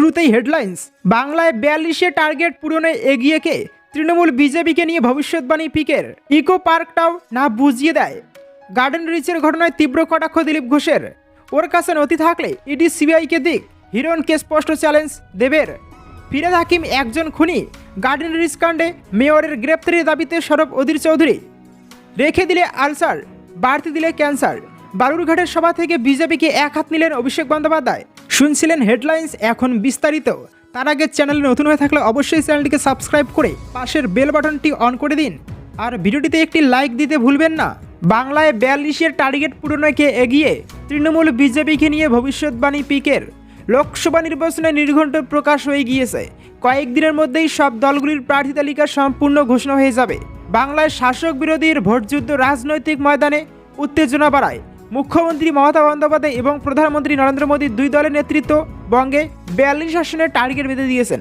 শুরুতেই হেডলাইন্স। বাংলায় বিয়াল্লিশে টার্গেট পূরণে এগিয়ে কে? তৃণমূল বিজেপিকে নিয়ে ভবিষ্যৎবাণী পিকের ইকো পার্কটাও না বুঝিয়ে দেয়। গার্ডেন রিচের ঘটনায় তীব্র কটাক্ষ দিলীপ ঘোষের। ওর কাছে নথি থাকলে ইডি সিবিআইকে দিক। হিরণকে স্পষ্ট চ্যালেঞ্জ দেবের। ফিরাদ হাকিম একজন খুনি। গার্ডেন রিচ কাণ্ডে মেয়রের গ্রেপ্তারের দাবিতে সরব অধীর চৌধুরী। রেখে দিলে আলসার, বাড়তি দিলে ক্যান্সার। বালুরঘাটের সভা থেকে বিজেপিকে এক হাত নিলেন অভিষেক বন্দ্যোপাধ্যায়। শুনছিলেন হেডলাইন্স এখন বিস্তারিত। তার আগে চ্যানেলে নতুন হয়ে থাকলে অবশ্যই চ্যানেলটিকে সাবস্ক্রাইব করে পাশের বেল বাটনটি অন করে দিন। আর ভিডিওটিতে একটি লাইক দিতে ভুলবেন না। বাংলায় বিয়াল্লিশের টার্গেট পূরণকে এগিয়ে তৃণমূল বিজেপিকে নিয়ে ভবিষ্যৎবাণী পিকের। লোকসভা নির্বাচনে নির্ঘণ্ট প্রকাশ হয়ে গিয়েছে। কয়েকদিনের মধ্যেই সব দলগুলির প্রার্থী তালিকা সম্পূর্ণ ঘোষণা হয়ে যাবে। বাংলায় শাসক বিরোধীর ভোটযুদ্ধ রাজনৈতিক ময়দানে উত্তেজনা বাড়ায়। মুখ্যমন্ত্রী মমতা বন্দ্যোপাধ্যায় এবং প্রধানমন্ত্রী নরেন্দ্র মোদী দুই দলের নেতৃত্ব বঙ্গে বিয়াল্লিশ আসনের টার্গেট বেঁধে দিয়েছেন।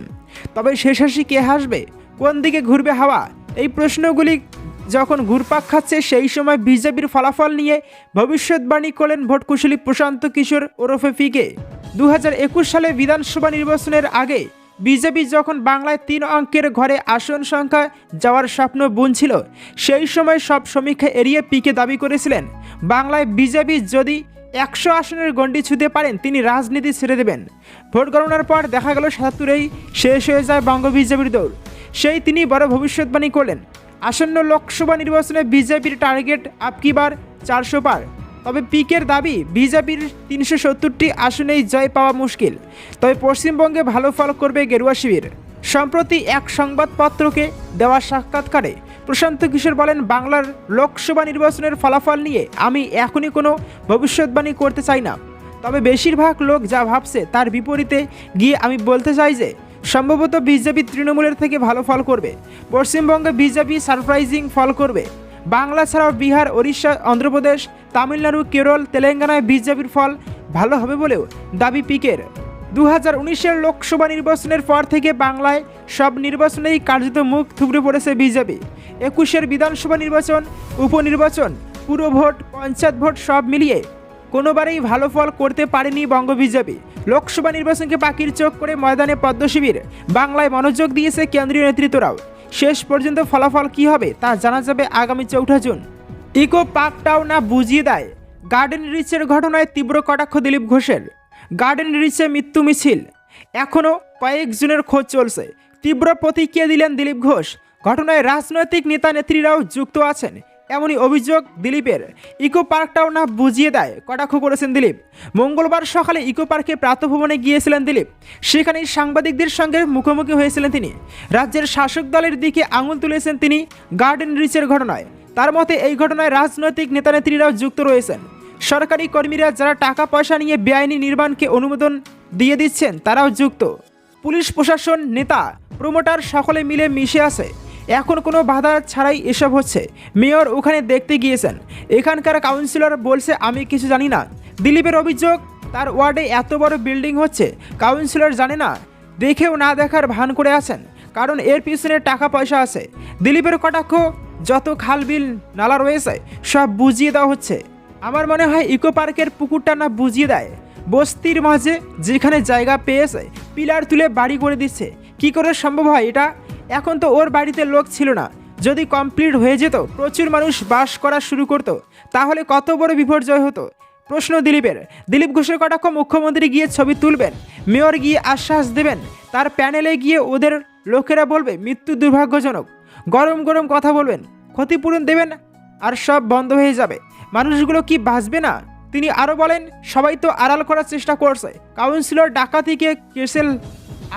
তবে শেষ হাসি কে হাসবে? কোন দিকে ঘুরবে হাওয়া? এই প্রশ্নগুলি যখন ঘুরপাক খাচ্ছে, সেই সময় বিজেপির ফলাফল নিয়ে ভবিষ্যৎবাণী করলেন ভোটকুশলী প্রশান্ত কিশোর ওরফে ফিকে। দু একুশ সালে বিধানসভা নির্বাচনের আগে বিজেপি যখন বাংলায় তিন অঙ্কের ঘরে আসন সংখ্যা যাওয়ার স্বপ্ন বুনছিল, সেই সময় সব সমীক্ষা এড়িয়ে পিকে দাবি করেছিলেন। বাংলায় বিজেপি যদি একশো আসনের গণ্ডি ছুঁতে পারেন, তিনি রাজনীতি ছেড়ে দেবেন। ভোট গণনার পর দেখা গেল সাতাত্তরেই শেষ হয়ে যায় বঙ্গ বিজেপির দৌড়। সেই তিনি বড় ভবিষ্যৎবাণী করলেন। আসন্ন লোকসভা নির্বাচনে বিজেপির টার্গেট আপকিবার চারশো পার। তবে পিকের দাবি, বিজেপির তিনশো সত্তরটি আসনেই জয় পাওয়া মুশকিল। তবে পশ্চিমবঙ্গে ভালো ফল করবে গেরুয়া শিবির। সম্প্রতি এক সংবাদপত্রকে দেওয়া সাক্ষাৎকারে প্রশান্ত কিশোর বলেন, বাংলার লোকসভা নির্বাচনের ফলাফল নিয়ে আমি এখনই কোনো ভবিষ্যৎবাণী করতে চাই না। তবে বেশিরভাগ লোক যা ভাবছে তার বিপরীতে গিয়ে আমি বলতে চাই যে, সম্ভবত বিজেপি তৃণমূলের থেকে ভালো ফল করবে। পশ্চিমবঙ্গে বিজেপি সারপ্রাইজিং ফল করবে। বাংলা ছাড়াও বিহার, ওড়িশা, অন্ধ্রপ্রদেশ, তামিলনাড়ু, কেরল, তেলেঙ্গানায় বিজেপির ফল ভালো হবে বলেও দাবি পিকের। দু হাজার উনিশের লোকসভা নির্বাচনের পর থেকে বাংলায় সব নির্বাচনেই কার্যত মুখ থুবড়ে পড়েছে বিজেপি। একুশের বিধানসভা নির্বাচন, উপনির্বাচন, পুরো ভোট, পঞ্চায়েত ভোট সব মিলিয়ে কোনোবারেই ভালো ফল করতে পারেনি বঙ্গ বিজেপি। লোকসভা নির্বাচনকে পাখির চোখ করে ময়দানে পদ্ম শিবির। বাংলায় মনোযোগ দিয়েছে কেন্দ্রীয় নেতৃত্বরাও। শেষ পর্যন্ত ফলাফল কি হবে তা জানা যাবে আগামী চৌঠা জুন। ইকো পার্কটাও না বুঝিয়ে দেয়, গার্ডেন রিচের ঘটনায় তীব্র কটাক্ষ দিলীপ ঘোষের। গার্ডেন রিচে মৃত্যু মিছিল। এখনও কয়েকজনের খোঁজ চলছে। তীব্র প্রতিক্রিয়া দিলেন দিলীপ ঘোষ। ঘটনায় রাজনৈতিক নেতা নেত্রীরাও যুক্ত আছেন। এমনই অভিযোগ দিলীপের। ইকো পার্কটাও না বুঝিয়ে দেয়, কটাক্ষ করেছেন দিলীপ। মঙ্গলবার সকালে ইকো পার্কে প্রাতভবনে গিয়েছিলেন দিলীপ। সেখানেই সাংবাদিকদের সঙ্গে মুখোমুখি হয়েছিলেন তিনি। রাজ্যের শাসক দলের দিকে আঙুল তুলেছেন তিনি গার্ডেন রিচের ঘটনায়। তার মতে, এই ঘটনায় রাজনৈতিক নেতানেত্রীরাও যুক্ত রয়েছেন। সরকারি কর্মীরা যারা টাকা পয়সা নিয়ে বেআইনি নির্মাণকে অনুমোদন দিয়ে দিচ্ছেন, তারাও যুক্ত। পুলিশ প্রশাসন, নেতা, প্রমোটার সকলে মিলে মিশে আছে। এখন কোনো বাধা ছাড়াই এসব হচ্ছে। মেয়র ওখানে দেখতে গিয়েছেন। এখানকার কাউন্সিলর বলছে, আমি কিছু জানি না। দিলীপের অভিযোগ, তার ওয়ার্ডে এত বড় বিল্ডিং হচ্ছে, কাউন্সিলর জানে না। দেখেও না দেখার ভান করে আছেন, কারণ এর পিছনে টাকা পয়সা আছে। দিলীপের কটাক্ষ, যত খাল বিল, নালা রয়েছে, সব বুঝিয়ে দেওয়া হচ্ছে। আমার মনে হয় ইকো পার্কের পুকুরটা না বুঝিয়ে দেয়। বস্তির মাঝে যেখানে জায়গা পেয়েছে, পিলার তুলে বাড়ি করে দিচ্ছে। কি করে সম্ভব হয় এটা? এখন তো ওর বাড়িতে লোক ছিল না। যদি কমপ্লিট হয়ে যেত, প্রচুর মানুষ বাস করা শুরু করতো। তাহলে কত বড় বিপর্যয় হতো? প্রশ্ন দিলীপের। দিলীপ ঘোষের কটাক্ষ মুখ্যমন্ত্রী গিয়ে ছবি তুলবেন, মেয়র গিয়ে আশ্বাস দেবেন, তার প্যানেলে গিয়ে ওদের লোকেরা বলবে, মৃত্যু দুর্ভাগ্যজনক। গরম গরম কথা বলবেন, ক্ষতিপূরণ দেবেন আর সব বন্ধ হয়ে যাবে। মানুষগুলো কি বাঁচবে না? তিনি আরও বলেন, সবাই তো আড়াল করার চেষ্টা করছে। কাউন্সিলর ডাকাতিকে কেসেল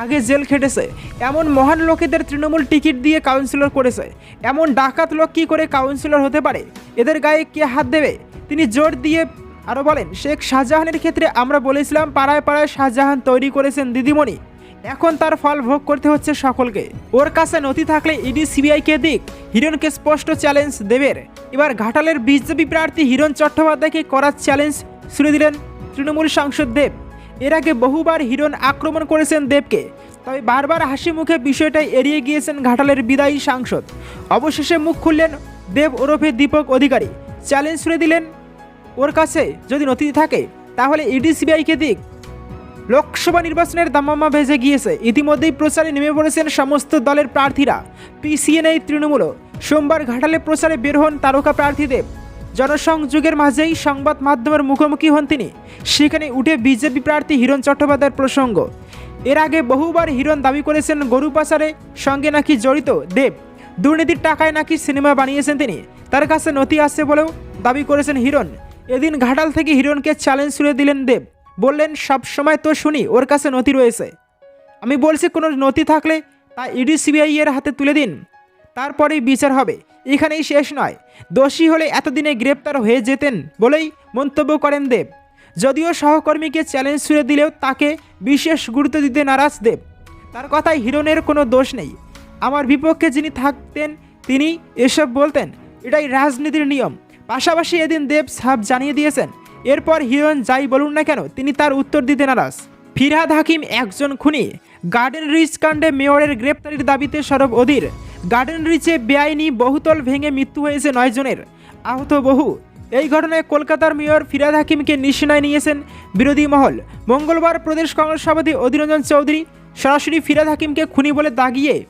আগে জেল খেটেছে, এমন মহান লোকেদের তৃণমূল টিকিট দিয়ে কাউন্সিলর করেছে, এমন ডাকাত লোক কী করে কাউন্সিলর হতে পারে? এদের গায়ে কে হাত দেবে? তিনি জোর দিয়ে আরও বলেন, শেখ শাহজাহানের ক্ষেত্রে আমরা বলেছিলাম পাড়ায় পাড়ায় শাহজাহান তৈরি করেছেন দিদিমণি। এখন তার ফল ভোগ করতে হচ্ছে সকলকে। ওর কাছে নথি থাকলে ইডি সিবিআইকে দিক? হিরণকে স্পষ্ট চ্যালেঞ্জ দেবের। এবার ঘাটালের বিজেপি প্রার্থী হিরণ চট্টোপাধ্যায়কে করার চ্যালেঞ্জ শুনে দিলেন তৃণমূল সাংসদ দেব। এর আগে বহুবার হিরণ আক্রমণ করেছেন দেবকে, তবে বারবার হাসি মুখে বিষয়টা এড়িয়ে গিয়েছেন ঘাটালের বিদায়ী সাংসদ। অবশেষে মুখ খুললেন দেব ওরফে দীপক অধিকারী। চ্যালেঞ্জ ছুড়ে দিলেন, ওর কাছে যদি নথি থাকে, তাহলে ইডি সিবিআইকে দিক। লোকসভা নির্বাচনের দামামা ভেজে গিয়েছে। ইতিমধ্যেই প্রচারে নেমে পড়েছেন সমস্ত দলের প্রার্থীরা। পিসিএনআই তৃণমূল। সোমবার ঘাটালে প্রচারে বের হন তারকা প্রার্থীদের জনসংযোগের মাঝেই সংবাদ মাধ্যমের মুখোমুখি হন তিনি। সেখানে উঠে বিজেপি প্রার্থী হিরণ চট্টোপাধ্যায়ের প্রসঙ্গ। এর আগে বহুবার হিরণ দাবি করেছেন গরু পাচারে সঙ্গে নাকি জড়িত দেব। দুর্নীতির টাকায় নাকি সিনেমা বানিয়েছেন তিনি। তার কাছে নথি আসছে বলেও দাবি করেছেন হিরণ। এদিন ঘাটাল থেকে হিরণকে চ্যালেঞ্জ ছুড়ে দিলেন দেব। বললেন, সব সময় তো শুনি, ওর কাছে নথি রয়েছে। আমি বলছি, কোনো নথি থাকলে তা ইডি সিবিআই এর হাতে তুলে দিন। তারপরেই বিচার হবে। এখানেই শেষ নয়। দোষী হলে এতদিনে গ্রেপ্তার হয়ে যেতেন বলেই মন্তব্য করেন দেব। যদিও সহকর্মীকে চ্যালেঞ্জ ছুড়ে দিলেও তাকে বিশেষ গুরুত্ব দিতে নারাজ দেব। তার কথায় হিরণের কোনো দোষ নেই। আমার বিপক্ষে যিনি থাকতেন, তিনি এসব বলতেন। এটাই রাজনীতির নিয়ম। পাশাপাশি এদিন দেব সাহেব জানিয়ে দিয়েছেন, এরপর হিরণ যাই বলুন না কেন, তিনি তার উত্তর দিতে নারাজ। ফিরহাদ হাকিম একজন খুনি। গার্ডেন রিচ কাণ্ডে মেয়রের গ্রেপ্তারির দাবিতে সরব অধীর। গার্ডেন রিচে বেআইনি বহুতল ভেঙে মৃত্যু হয়েছে নয় জনের। আহত বহু। এই ঘটনায় কলকাতার মেয়র ফিরাদ হাকিমকে নিশানায় নিয়েছেন বিরোধী মহল। মঙ্গলবার প্রদেশ কংগ্রেস সভাপতি অধীররঞ্জন চৌধুরী সরাসরি ফিরাদ হাকিমকে খুনি বলে দাগিয়ে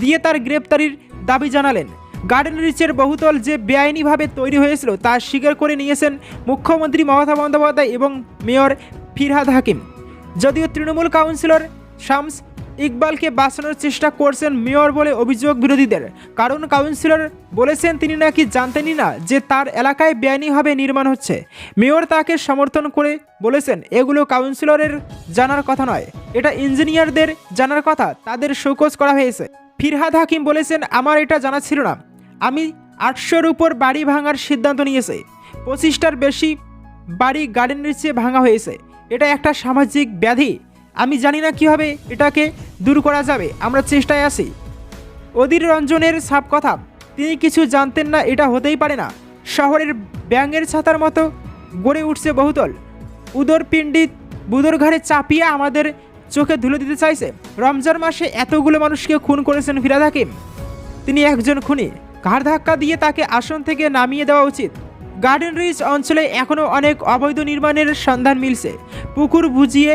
দিয়ে তার গ্রেপ্তারির দাবি জানালেন। গার্ডেন রিচের বহুতল যে বেআইনিভাবে তৈরি হয়েছিল তা স্বীকার করে নিয়েছেন মুখ্যমন্ত্রী মমতা বন্দ্যোপাধ্যায় এবং মেয়র ফিরহাদ হাকিম। যদিও তৃণমূল কাউন্সিলর শামস ইকবালকে বাঁচানোর চেষ্টা করছেন মেয়র বলে অভিযোগ বিরোধীদের। কারণ কাউন্সিলর বলেছেন তিনি নাকি জানতেনই না যে তার এলাকায় বেআইনিভাবে নির্মাণ হচ্ছে। মেয়র তাকে সমর্থন করে বলেছেন, এগুলো কাউন্সিলরের জানার কথা নয়। এটা ইঞ্জিনিয়ারদের জানার কথা। তাদের শোকজ করা হয়েছে। ফিরহাদ হাকিম বলেছেন, আমার এটা জানা ছিল না। আমি আটশোর উপর বাড়ি ভাঙার সিদ্ধান্ত নিয়েছে। পঁচিশটার বেশি বাড়ি গার্ডেন নিচে ভাঙা হয়েছে। এটা একটা সামাজিক ব্যাধি। আমি জানি না কীভাবে এটাকে দূর করা যাবে, আমরা চেষ্টায় আছি। অধীর রঞ্জনের সাপ কথা তিনি কিছু জানতেন না, এটা হতেই পারে না। শহরের ব্যাঙের ছাতার মতো গড়ে উঠছে বহুতল। উদরপিণ্ডি বুদর ঘাড়ে চাপিয়ে আমাদের চোখে ধুলে দিতে চাইছে। রমজান মাসে এতগুলো মানুষকে খুন করেছেন ফিরাদ হাকিম। তিনি একজন খুনি। ঘাড় ধাক্কা দিয়ে তাকে আসন থেকে নামিয়ে দেওয়া উচিত। গার্ডেন রিচ অঞ্চলে এখনও অনেক অবৈধ নির্মাণের সন্ধান মিলছে। পুকুর বুঝিয়ে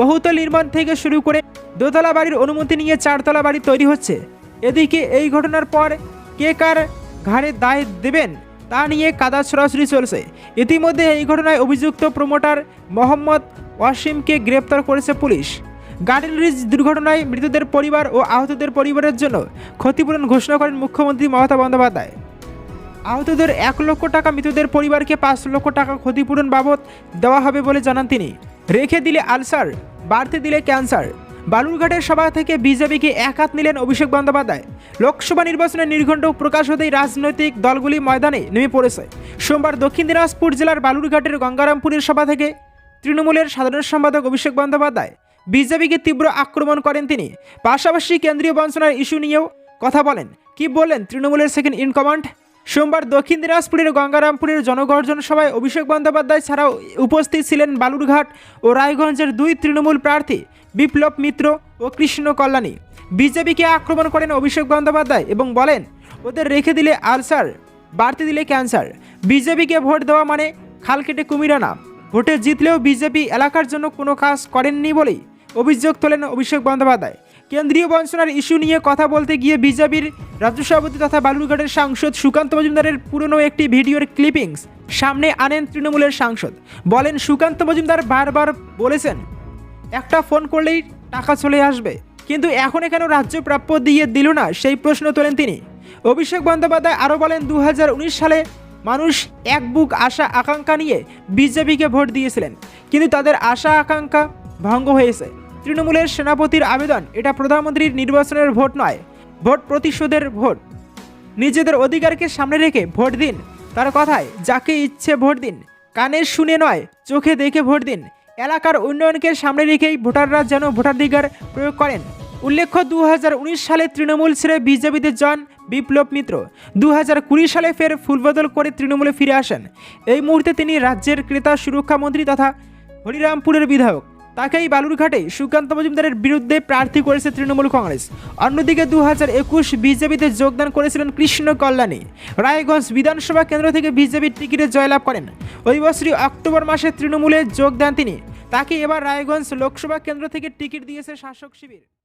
বহুতল নির্মাণ থেকে শুরু করে দোতলা বাড়ির অনুমতি নিয়ে চারতলা বাড়ি তৈরি হচ্ছে। এদিকে এই ঘটনার পর কে কার ঘাড়ে দায় দেবেন তা নিয়ে কাদা ছড়াছড়ি চলছে। ইতিমধ্যে এই ঘটনায় অভিযুক্ত প্রমোটার মোহাম্মদ ওয়াসিমকে গ্রেপ্তার করেছে পুলিশ। গার্ডেন রিজ দুর্ঘটনায় মৃতদের পরিবার ও আহতদের পরিবারের জন্য ক্ষতিপূরণ ঘোষণা করেন মুখ্যমন্ত্রী মমতা বন্দ্যোপাধ্যায়। আহতদের এক লক্ষ টাকা, মৃতদের পরিবারকে পাঁচ লক্ষ টাকা ক্ষতিপূরণ বাবদ দেওয়া হবে বলে জানান তিনি। রেখে দিলে আলসার, বাড়তে দিলে ক্যান্সার। বালুরঘাটের সভা থেকে বিজেপিকে এক হাত নিলেন অভিষেক বন্দ্যোপাধ্যায়। লোকসভা নির্বাচনের নির্ঘণ্ট প্রকাশ হতেই রাজনৈতিক দলগুলি ময়দানে নেমে পড়েছে। সোমবার দক্ষিণ দিনাজপুর জেলার বালুরঘাটের গঙ্গারামপুরের সভা থেকে তৃণমূলের সাধারণ সম্পাদক অভিষেক বন্দ্যোপাধ্যায় বিজেপিকে তীব্র আক্রমণ করেন তিনি। পাশাপাশি কেন্দ্রীয় বঞ্চনার ইস্যু নিয়েও কথা বলেন। কি বললেন তৃণমূলের সেকেন্ড ইন কমান্ড সোমবার দক্ষিণ দিনাজপুরের গঙ্গারামপুরের জনগর্জন সভায় অভিষেক বন্দ্যোপাধ্যায় ছাড়াও উপস্থিত ছিলেন বালুরঘাট ও রায়গঞ্জের দুই তৃণমূল প্রার্থী বিপ্লব মিত্র ও কৃষ্ণ কল্যাণী। বিজেপিকে আক্রমণ করেন অভিষেক বন্দ্যোপাধ্যায় এবং বলেন, ওদের রেখে দিলে আলসার, বাড়তে দিলে ক্যান্সার। বিজেপিকে ভোট দেওয়া মানে খাল কেটে কুমিরা না ভোটে জিতলেও বিজেপি এলাকার জন্য কোনো কাজ করেননি বলেই অভিযোগ তোলেন অভিষেক বন্দ্যোপাধ্যায়। কেন্দ্রীয় বঞ্চনার ইস্যু নিয়ে কথা বলতে গিয়ে বিজেপির রাজ্য সভাপতি তথা বালুরঘাটের সাংসদ সুকান্ত মজুমদারের পুরনো একটি ভিডিওর ক্লিপিংস সামনে আনেন তৃণমূলের সাংসদ। বলেন, সুকান্ত মজুমদার বারবার বলেছেন, একটা ফোন করলেই টাকা চলে আসবে। কিন্তু এখন কেন রাজ্য প্রাপ্য দিয়ে দিল না? সেই প্রশ্ন তোলেন তিনি। অভিষেক বন্দ্যোপাধ্যায় আরও বলেন দু হাজার উনিশ সালে মানুষ এক বুক আশা আকাঙ্ক্ষা নিয়ে বিজেপিকে ভোট দিয়েছিলেন। কিন্তু তাদের আশা আকাঙ্ক্ষা ভঙ্গ হয়েছে। তৃণমূলের সেনাপতির আবেদন, এটা প্রধানমন্ত্রীর নির্বাচনের ভোট নয়, ভোট প্রতিশোধের ভোট। নিজেদের অধিকারকে সামনে রেখে ভোট দিন, তার কথায় যাকে ইচ্ছে ভোট দিন, কানে শুনে নয়, চোখে দেখে ভোট দিন। এলাকার উন্নয়নকে সামনে রেখেই ভোটাররা যেন ভোটাধিকার প্রয়োগ করেন। উল্লেখ্য দু হাজার উনিশ সালে তৃণমূল ছেড়ে বিজেপিতে যান বিপ্লব মিত্র। দু হাজার কুড়ি সালে ফের ফুলবদল করে তৃণমূলে ফিরে আসেন। এই মুহূর্তে তিনি রাজ্যের ক্রেতা সুরক্ষা মন্ত্রী তথা হরিরামপুরের বিধায়ক। তাকেই বালুরঘাটে সুকান্ত মজুমদারের বিরুদ্ধে প্রার্থী করেছে তৃণমূল কংগ্রেস। অন্যদিকে দু হাজার একুশ বিজেপিতে যোগদান করেছিলেন কৃষ্ণ কল্যাণী। রায়গঞ্জ বিধানসভা কেন্দ্র থেকে বিজেপির টিকিটে জয়লাভ করেন। ওই বছরই অক্টোবর মাসে তৃণমূলে যোগ দেন তিনি। তাকে এবার রায়গঞ্জ লোকসভা কেন্দ্র থেকে টিকিট দিয়েছে শাসক শিবির।